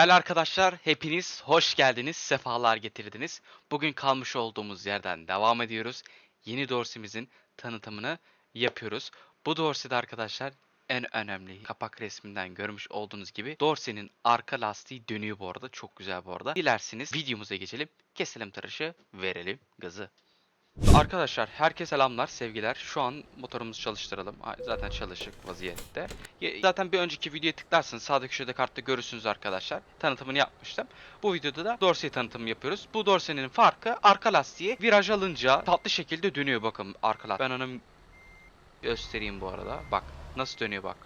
Değerli arkadaşlar, hepiniz hoş geldiniz, sefalar getirdiniz. Bugün kalmış olduğumuz yerden devam ediyoruz. Yeni dorsimizin tanıtımını yapıyoruz. Bu dorside arkadaşlar en önemli kapak resminden görmüş olduğunuz gibi dorsenin arka lastiği dönüyor bu arada. Çok güzel bu arada. Dilerseniz videomuza geçelim. Keselim tıraşı, verelim gazı. Arkadaşlar herkese selamlar, sevgiler. Şu an motorumuzu çalıştıralım. Zaten çalışık vaziyette. Zaten bir önceki videoya tıklarsanız sağda köşede kartta görürsünüz arkadaşlar. Tanıtımını yapmıştım. Bu videoda da Dorsey tanıtımı yapıyoruz. Bu Dorsey'nin farkı arka lastiği viraj alınca tatlı şekilde dönüyor bakın arka lastik. Ben onu göstereyim bu arada. Bak nasıl dönüyor bak.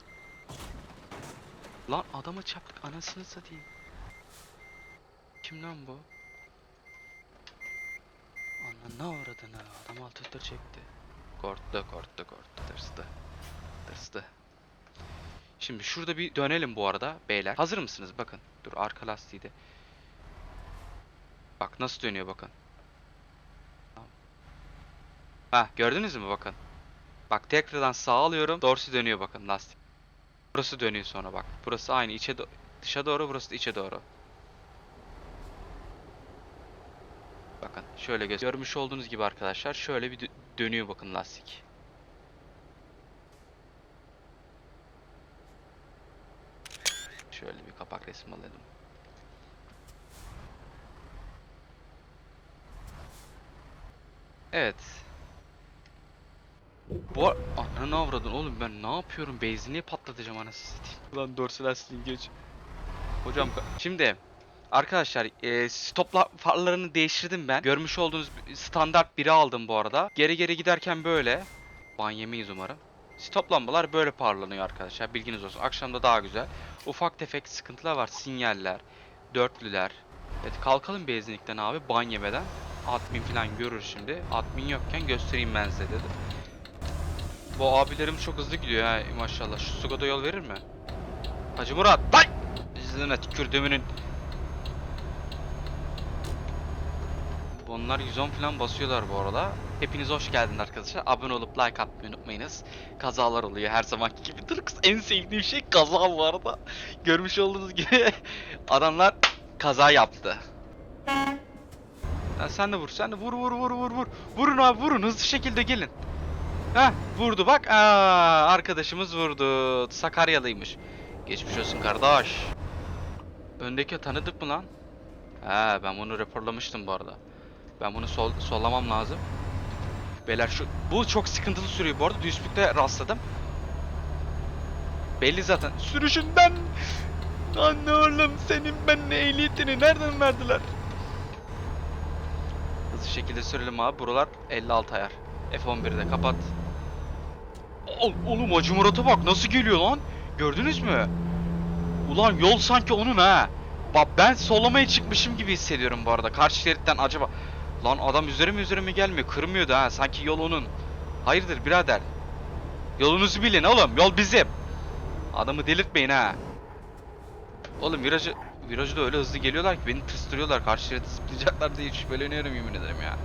Lan adamı çarptık anasını satayım. Kim lan bu? Ne uğradın ha? Adam alt üstü çekti. Korktu, korktu, korktu. Tırstı. Tırstı. Şimdi şurada bir dönelim bu arada beyler. Hazır mısınız? Bakın. Dur arka lastiği de. Bak nasıl dönüyor bakın. Ha gördünüz mü bakın. Bak tekrardan sağa alıyorum. Dorsi dönüyor bakın lastik. Burası dönüyor sonra bak. Burası aynı içe do- dışa doğru burası da içe doğru. Bakın şöyle göz görmüş olduğunuz gibi arkadaşlar şöyle bir dö- dönüyor bakın lastik. Şöyle bir kapak resmi alalım. Evet. Bu Ananı avradın oğlum ben ne yapıyorum? Benzinliği patlatacağım anasını satayım. Ulan dorsal lastiğin geç. Hocam şimdi Arkadaşlar e, stop la- farlarını değiştirdim ben. Görmüş olduğunuz standart biri aldım bu arada. Geri geri giderken böyle. Ban yemeyiz umarım. Stop lambalar böyle parlanıyor arkadaşlar. Bilginiz olsun. Akşamda daha güzel. Ufak tefek sıkıntılar var. Sinyaller. Dörtlüler. Evet kalkalım benzinlikten abi ban yemeden. Admin falan görür şimdi. Admin yokken göstereyim ben size dedim. Bu abilerim çok hızlı gidiyor ha maşallah. Şu Sugo'da yol verir mi? Hacı Murat. Lan! Yüzüne tükürdüğümünün. Bunlar 110 falan basıyorlar bu arada. Hepiniz hoş geldiniz arkadaşlar. Abone olup like atmayı unutmayınız. Kazalar oluyor her zamanki gibi. Tırks en sevdiğim şey kaza bu arada. Görmüş olduğunuz gibi adamlar kaza yaptı. Ha, sen de vur, sen de vur vur vur vur vur. Vurun abi vurun hızlı şekilde gelin. Heh vurdu bak. Aa, arkadaşımız vurdu. Sakaryalıymış. Geçmiş olsun kardeş. Öndeki tanıdık mı lan? He ben bunu raporlamıştım bu arada. Ben bunu sol, sollamam lazım. Beyler şu bu çok sıkıntılı sürüyor bu arada. Duisburg'da rastladım. Belli zaten. Sürüşünden. Anne oğlum senin ben ehliyetini nereden verdiler? Hızlı şekilde sürelim abi. Buralar 56 ayar. F11'de kapat. Ol, oğlum Hacı Murat'a bak nasıl geliyor lan? Gördünüz mü? Ulan yol sanki onun ha. Bak ben sollamaya çıkmışım gibi hissediyorum bu arada. Karşı şeritten acaba... Lan adam üzerime üzerime gelmiyor. Kırmıyor da ha. Sanki yol onun. Hayırdır birader? Yolunuzu bilin oğlum. Yol bizim. Adamı delirtmeyin ha. Oğlum virajı... Virajı da öyle hızlı geliyorlar ki beni tırstırıyorlar. Karşı şeridi zıplayacaklar diye şüpheleniyorum yemin ederim ya.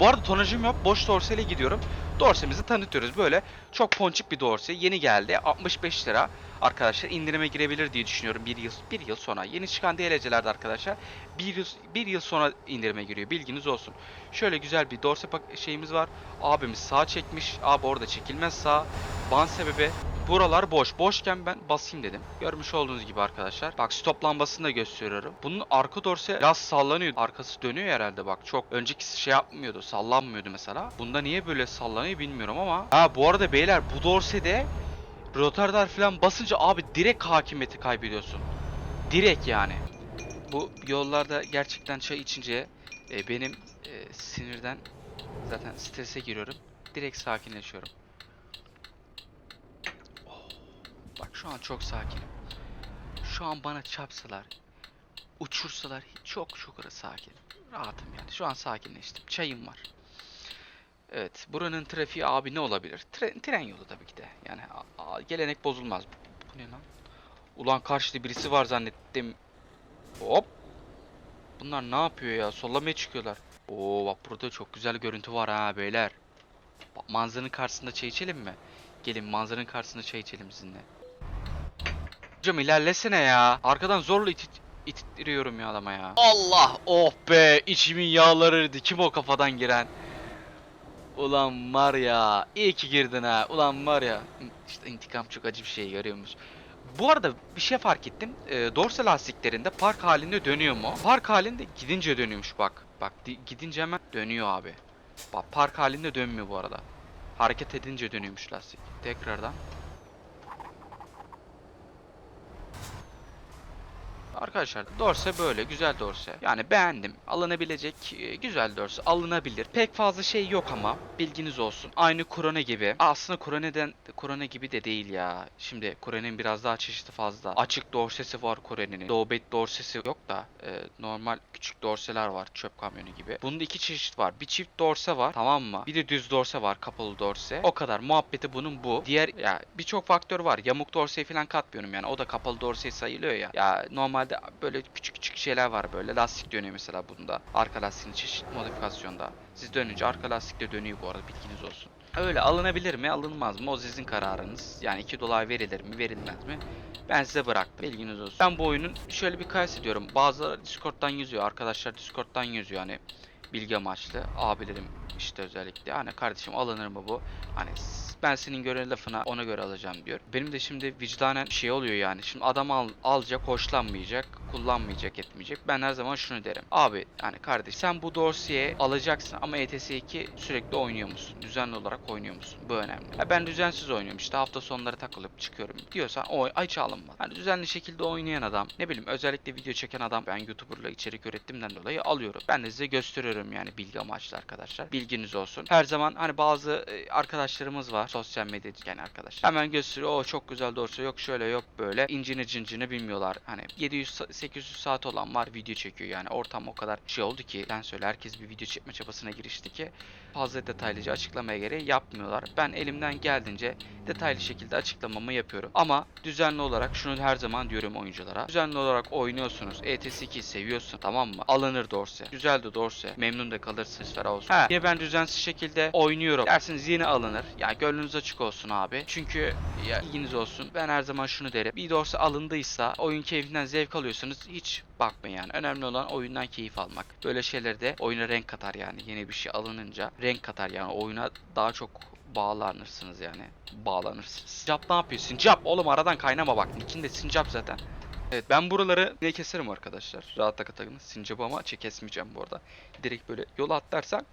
Bu arada tonajım yok. Boş dorseyle gidiyorum. Dorsemizi tanıtıyoruz böyle. Çok ponçik bir dorse. Yeni geldi. 65 lira. Arkadaşlar indirime girebilir diye düşünüyorum bir yıl bir yıl sonra. Yeni çıkan DLC'lerde arkadaşlar bir yıl, bir yıl sonra indirime giriyor. Bilginiz olsun. Şöyle güzel bir dorse şeyimiz var. Abimiz sağ çekmiş. Abi orada çekilmez sağ. Ban sebebi buralar boş. Boşken ben basayım dedim. Görmüş olduğunuz gibi arkadaşlar. Bak stop lambasını da gösteriyorum. Bunun arka dorse biraz sallanıyor. Arkası dönüyor herhalde bak. Çok öncekisi şey yapmıyordu. Sallanmıyordu mesela. Bunda niye böyle sallanıyor bilmiyorum ama. Ha bu arada beyler bu dorsede Rotardar falan basınca abi direkt hakimiyeti kaybediyorsun. Direkt yani. Bu yollarda gerçekten çay içince e, benim e, sinirden zaten strese giriyorum. Direkt sakinleşiyorum. Oh, bak şu an çok sakinim. Şu an bana çarpsalar, uçursalar çok çok ara sakin. Rahatım yani. Şu an sakinleştim. Çayım var. Evet, buranın trafiği abi ne olabilir? Tren, tren yolu tabii ki de. Yani a- a- gelenek bozulmaz. Bu ne lan? Ulan karşıda birisi var zannettim. Hop. Bunlar ne yapıyor ya? Sollamaya çıkıyorlar. Oo bak burada çok güzel görüntü var ha beyler. Bak manzaranın karşısında çay içelim mi? Gelin manzaranın karşısında çay içelim sizinle. Hocam ilerlesene ya. Arkadan zorla iti- ittiriyorum ya adama ya. Allah oh be içimin yağları eridi. Kim o kafadan giren? Ulan var ya iyi ki girdin ha. Ulan var ya işte intikam çok acı bir şey görüyormuş. Bu arada bir şey fark ettim. E, dorse lastiklerinde park halinde dönüyor mu? Park halinde gidince dönüyormuş bak. Bak di- gidince hemen dönüyor abi. Bak park halinde dönmüyor bu arada. Hareket edince dönüyormuş lastik. Tekrardan. Arkadaşlar dorse böyle güzel dorse. Yani beğendim. Alınabilecek e, güzel dorse. Alınabilir. Pek fazla şey yok ama bilginiz olsun. Aynı Korone gibi. Aslında Korone'den Korone gibi de değil ya. Şimdi Kore'nin biraz daha çeşidi fazla. Açık dorsesi var Kore'nin. Lowbed dorsesi yok da e, normal küçük dorseler var çöp kamyonu gibi. Bunda iki çeşit var. Bir çift dorse var tamam mı? Bir de düz dorse var kapalı dorse. O kadar. Muhabbeti bunun bu. Diğer ya birçok faktör var. Yamuk dorseyi falan katmıyorum yani. O da kapalı dorse sayılıyor ya. Ya normalde böyle küçük küçük şeyler var böyle. Lastik dönüyor mesela bunda. Arka lastiğin çeşit modifikasyonda. Siz dönünce arka lastik de dönüyor bu arada bilginiz olsun. Öyle alınabilir mi alınmaz mı o sizin kararınız. Yani 2 dolar verilir mi verilmez mi? Ben size bıraktım. Bilginiz olsun. Ben bu oyunun şöyle bir kayıs ediyorum. Bazıları Discord'dan yazıyor. Arkadaşlar Discord'dan yazıyor hani bilgi amaçlı. Abilerim işte özellikle. Hani kardeşim alınır mı bu? Hani ben senin göre lafına ona göre alacağım diyor. Benim de şimdi vicdanen şey oluyor yani. Şimdi adam al, alacak, hoşlanmayacak, kullanmayacak, etmeyecek. Ben her zaman şunu derim. Abi yani kardeş sen bu dorseye alacaksın ama ETS2 sürekli oynuyor musun? Düzenli olarak oynuyor musun? Bu önemli. Ya ben düzensiz oynuyorum işte hafta sonları takılıp çıkıyorum diyorsan o hiç alınmaz. Hani düzenli şekilde oynayan adam ne bileyim özellikle video çeken adam ben YouTuber'la içerik ürettiğimden dolayı alıyorum. Ben de size gösteriyorum yani bilgi amaçlı arkadaşlar. Bilginiz olsun. Her zaman hani bazı e, arkadaşlarımız var sosyal medya yani arkadaşlar. Hemen gösteriyor. O çok güzel doğrusu yok şöyle yok böyle. İncini cincini bilmiyorlar. Hani 700-800 saat olan var video çekiyor yani. Ortam o kadar şey oldu ki sen söyle herkes bir video çekme çabasına girişti ki fazla detaylıca açıklamaya gereği yapmıyorlar. Ben elimden geldiğince detaylı şekilde açıklamamı yapıyorum. Ama düzenli olarak şunu her zaman diyorum oyunculara. Düzenli olarak oynuyorsunuz. ETS2 seviyorsun tamam mı? Alınır dorse. Güzel de dorse. Memnun da kalırsınız ferah olsun. Ha, yine ben düzensiz şekilde oynuyorum. Dersiniz yine alınır. Ya gönlünüz açık olsun abi. Çünkü ya ilginiz olsun. Ben her zaman şunu derim. Bir dorse alındıysa oyun keyfinden zevk alıyorsanız hiç bakmayın yani. Önemli olan oyundan keyif almak. Böyle şeyler de oyuna renk katar yani. Yeni bir şey alınınca renk katar yani. Oyuna daha çok bağlanırsınız yani. Bağlanırsınız. Sincap ne yapıyor? Sincap oğlum aradan kaynama bak. Nick'in de sincap zaten. Evet ben buraları ne keserim arkadaşlar. Rahat takatagını. Sincap'ı ama kesmeyeceğim bu arada. Direkt böyle yola atlarsan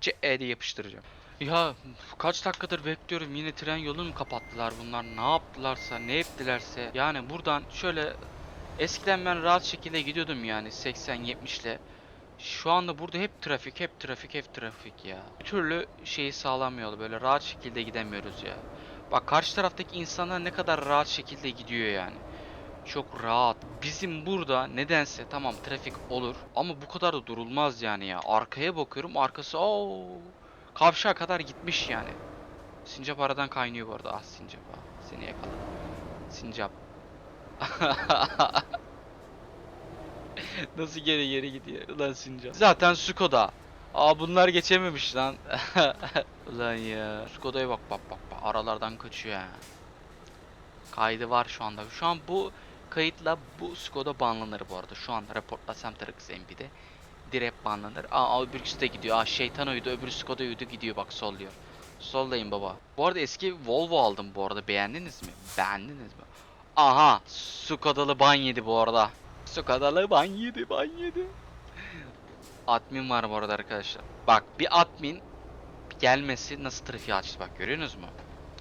C E diye yapıştıracağım. Ya kaç dakikadır bekliyorum yine tren yolunu mu kapattılar bunlar ne yaptılarsa ne ettilerse yani buradan şöyle eskiden ben rahat şekilde gidiyordum yani 80-70 ile şu anda burada hep trafik hep trafik hep trafik ya bir türlü şeyi sağlamıyor böyle rahat şekilde gidemiyoruz ya bak karşı taraftaki insanlar ne kadar rahat şekilde gidiyor yani çok rahat. Bizim burada nedense tamam trafik olur ama bu kadar da durulmaz yani ya. Arkaya bakıyorum arkası o kavşağa kadar gitmiş yani. Sincap aradan kaynıyor bu arada. Ah sincap ah. Seni yakaladım. Sincap. Nasıl geri geri gidiyor ulan sincap. Zaten Skoda. Aa bunlar geçememiş lan. ulan ya. Skoda'ya bak bak bak bak. Aralardan kaçıyor ha. Kaydı var şu anda. Şu an bu kayıtla bu Skoda banlanır bu arada. Şu an raportlasam Trax MP'de. Direkt banlanır. Aa öbürküsü de gidiyor. Aa şeytan uydu öbürü Skoda uydu gidiyor bak solluyor. Sollayın baba. Bu arada eski Volvo aldım bu arada. Beğendiniz mi? Beğendiniz mi? Aha Skoda'lı ban yedi bu arada. Skoda'lı ban yedi ban yedi. Admin var bu arada arkadaşlar. Bak bir admin gelmesi nasıl trafiği açtı bak görüyorsunuz mu?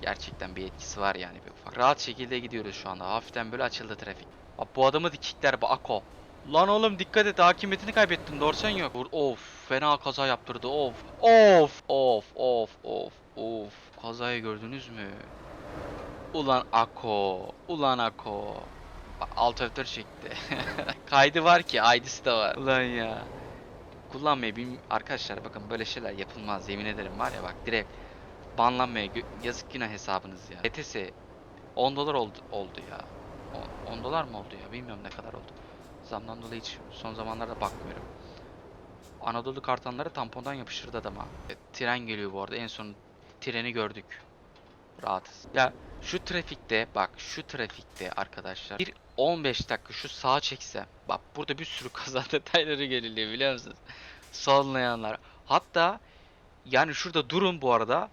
Gerçekten bir etkisi var yani bir ufak. Rahat şekilde gidiyoruz şu anda. Hafiften böyle açıldı trafik. Bak bu adamı dikikler bu Ako. Lan oğlum dikkat et hakimiyetini kaybettin dorsen yok. Of fena kaza yaptırdı of. Of of of of of. Kazayı gördünüz mü? Ulan Ako. Ulan Ako. Alt ötür çekti. Kaydı var ki ID'si de var. Ulan ya. Kullanmayı bilmi- arkadaşlar bakın böyle şeyler yapılmaz yemin ederim var ya bak direkt banlanmaya yazık günah hesabınız ya. ETS 10 dolar oldu, oldu ya. O- 10 dolar mı oldu ya bilmiyorum ne kadar oldu. Zamdan dolayı hiç son zamanlarda bakmıyorum. Anadolu kartanları tampondan yapıştırdı adama. E, tren geliyor bu arada en son treni gördük. Rahatız. Ya şu trafikte bak şu trafikte arkadaşlar bir 15 dakika şu sağa çekse. Bak burada bir sürü kaza detayları geliliyor biliyor musunuz? Sallayanlar. Hatta yani şurada durun bu arada.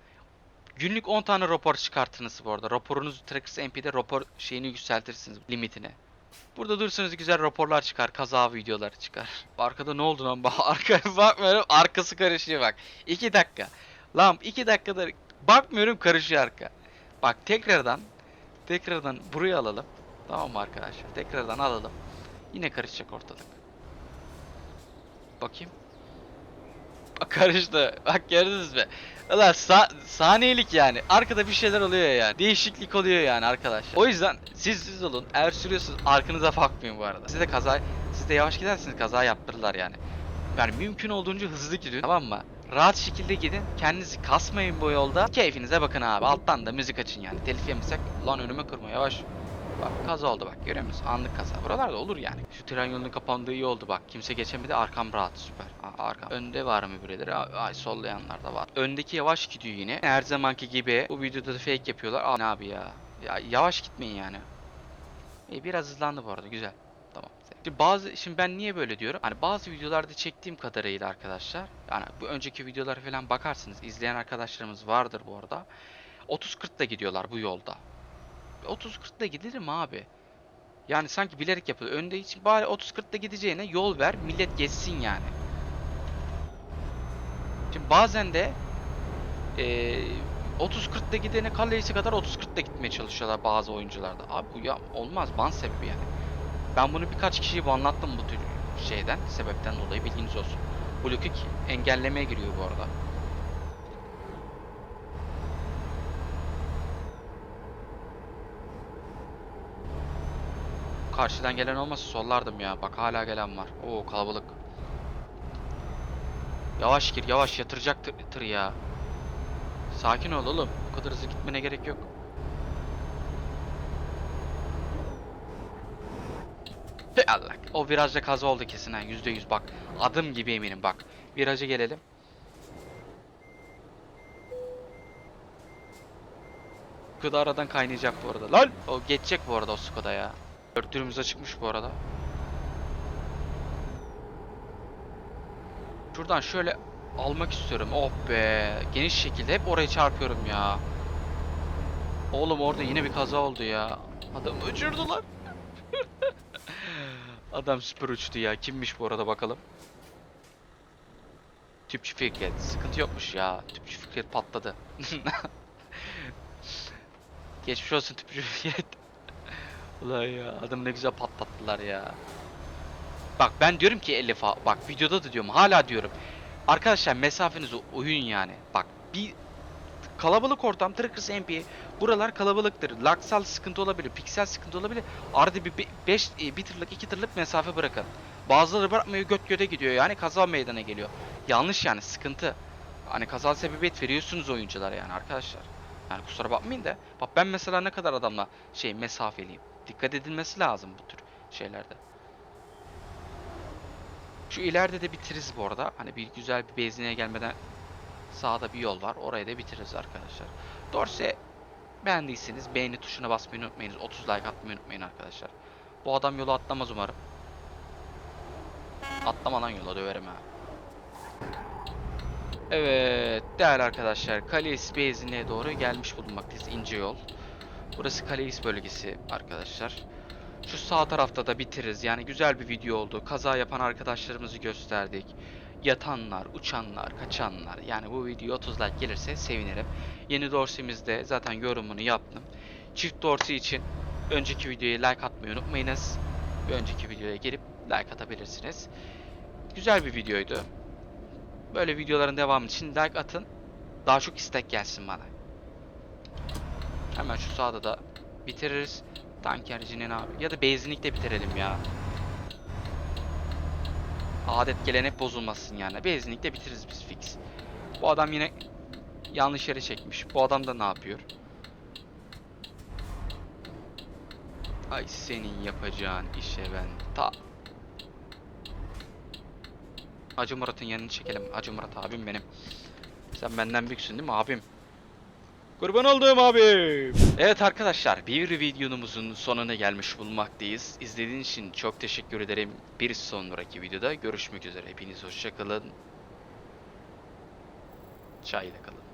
Günlük 10 tane rapor çıkartınız bu arada. Raporunuzu Trackers MP'de rapor şeyini yükseltirsiniz limitini. Burada dursanız güzel raporlar çıkar, kaza videoları çıkar. Arkada ne oldu lan? Arkaya bakmıyorum, arkası karışıyor bak. 2 dakika. Lan 2 dakikada bakmıyorum karışıyor arka. Bak tekrardan tekrardan buraya alalım. Tamam mı arkadaşlar? Tekrardan alalım. Yine karışacak ortalık. Bakayım. Bak karıştı. Bak gördünüz mü? Ulan sa saniyelik yani. Arkada bir şeyler oluyor yani. Değişiklik oluyor yani arkadaşlar. O yüzden siz siz olun. Eğer sürüyorsunuz arkanıza bakmayın bu arada. Siz de kaza siz de yavaş giderseniz kaza yaptırırlar yani. Yani mümkün olduğunca hızlı gidin tamam mı? Rahat şekilde gidin. Kendinizi kasmayın bu yolda. Keyfinize bakın abi. Alttan da müzik açın yani. Telif yemesek lan önüme kırma yavaş. Bak kaza oldu bak görüyor musun? Anlık kaza. Buralarda olur yani. Şu tren yolunun kapandığı iyi oldu bak. Kimse geçemedi. Arkam rahat süper. Aa, arkam. Önde var mı birileri? Ay sollayanlar da var. Öndeki yavaş gidiyor yine. Her zamanki gibi bu videoda da fake yapıyorlar. Aa, ne abi ya? Ya yavaş gitmeyin yani. İyi biraz hızlandı bu arada güzel. Şimdi bazı şimdi ben niye böyle diyorum? Hani bazı videolarda çektiğim kadarıyla arkadaşlar. Yani bu önceki videolara falan bakarsınız. izleyen arkadaşlarımız vardır bu arada. 30-40'da gidiyorlar bu yolda. 30-40'da gidilir mi abi? Yani sanki bilerek yapılıyor. Önde hiç bari 30-40'da gideceğine yol ver, millet geçsin yani. Şimdi bazen de eee 30-40'da gidene kalesi kadar 30-40'da gitmeye çalışıyorlar bazı oyuncularda. Abi bu ya olmaz ban sebebi yani. Ben bunu birkaç kişiye bu anlattım bu tür şeyden, sebepten dolayı bilginiz olsun. Blokik engellemeye giriyor bu arada. Karşıdan gelen olmasa sollardım ya. Bak hala gelen var. Oo kalabalık. Yavaş gir yavaş yatıracak tır, tır ya. Sakin ol oğlum. Bu kadar hızlı gitmene gerek yok. Allah. O virajda kaza oldu kesin ha. Yüzde yüz bak. Adım gibi eminim bak. Viraja gelelim. Skoda aradan kaynayacak bu arada. Lan! O geçecek bu arada o Skoda ya. Örtürümüz açıkmış bu arada. Şuradan şöyle almak istiyorum. Oh be. Geniş şekilde hep oraya çarpıyorum ya. Oğlum orada yine bir kaza oldu ya. Adamı uçurdular. Adam süper uçtu ya. Kimmiş bu arada bakalım. Tüpçü Fikret. Sıkıntı yokmuş ya. Tüpçü Fikret patladı. Geçmiş olsun Tüpçü Fikret. Ulan ya adamı ne güzel patlattılar ya. Bak ben diyorum ki Elif ha- bak videoda da diyorum hala diyorum. Arkadaşlar mesafenizi uyun yani. Bak bir kalabalık ortam Trackers MP buralar kalabalıktır. Laksal sıkıntı olabilir, piksel sıkıntı olabilir. Arada bir 5 bir tırlık 2 tırlık mesafe bırakın. Bazıları bırakmıyor göt göte gidiyor yani kaza meydana geliyor. Yanlış yani sıkıntı. Hani kaza sebebiyet veriyorsunuz oyunculara yani arkadaşlar. Yani kusura bakmayın da. Bak ben mesela ne kadar adamla şey mesafeliyim. Dikkat edilmesi lazım bu tür şeylerde. Şu ileride de bitiririz bu arada. Hani bir güzel bir benzinliğe gelmeden sağda bir yol var. Orayı da bitiririz arkadaşlar. Dorse beğendiyseniz beğeni tuşuna basmayı unutmayınız. 30 like atmayı unutmayın arkadaşlar. Bu adam yolu atlamaz umarım. Atlama lan yola döverim ha. Evet değerli arkadaşlar Kalais benzinliğe doğru gelmiş bulunmaktayız ince yol. Burası Kalais bölgesi arkadaşlar. Şu sağ tarafta da bitiririz. Yani güzel bir video oldu. Kaza yapan arkadaşlarımızı gösterdik. Yatanlar, uçanlar, kaçanlar. Yani bu video 30 like gelirse sevinirim. Yeni dorsimizde zaten yorumunu yaptım. Çift dorsi için önceki videoya like atmayı unutmayınız. Bir önceki videoya gelip like atabilirsiniz. Güzel bir videoydu. Böyle videoların devamı için like atın. Daha çok istek gelsin bana. Hemen şu sağda da bitiririz. Tankercinin abi. Ya da benzinlikte bitirelim ya. Adet gelen hep bozulmasın yani. Benzinlikte bitiririz biz fix. Bu adam yine yanlış yere çekmiş. Bu adam da ne yapıyor? Ay senin yapacağın işe ben ta... Acı Murat'ın yanını çekelim. Acı Murat abim benim. Sen benden büyüksün değil mi abim? Kurban olduğum abi. Evet arkadaşlar bir videomuzun sonuna gelmiş bulunmaktayız. İzlediğiniz için çok teşekkür ederim. Bir sonraki videoda görüşmek üzere. Hepiniz hoşçakalın. Çayla kalın.